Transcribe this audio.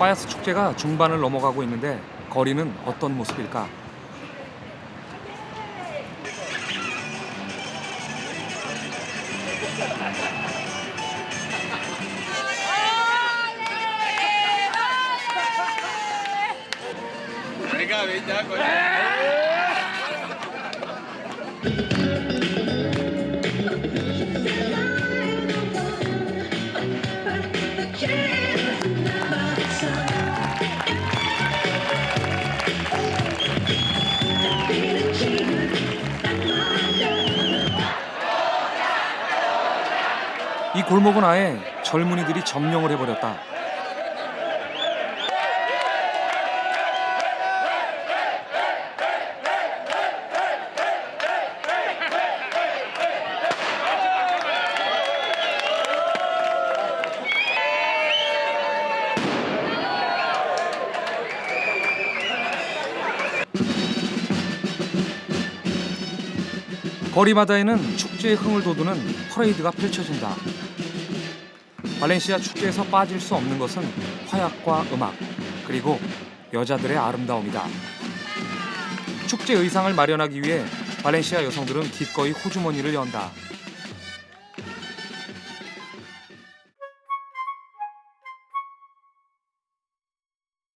파야스 축제가 중반을 넘어가고 있는데 거리는 어떤 모습일까? 이 골목은 아예 젊은이들이 점령을 해버렸다. 거리마다에는 축제의 흥을 돋우는 퍼레이드가 펼쳐진다. 발렌시아 축제에서 빠질 수 없는 것은 화약과 음악 그리고 여자들의 아름다움이다. 축제 의상을 마련하기 위해 발렌시아 여성들은 기꺼이 호주머니를 연다.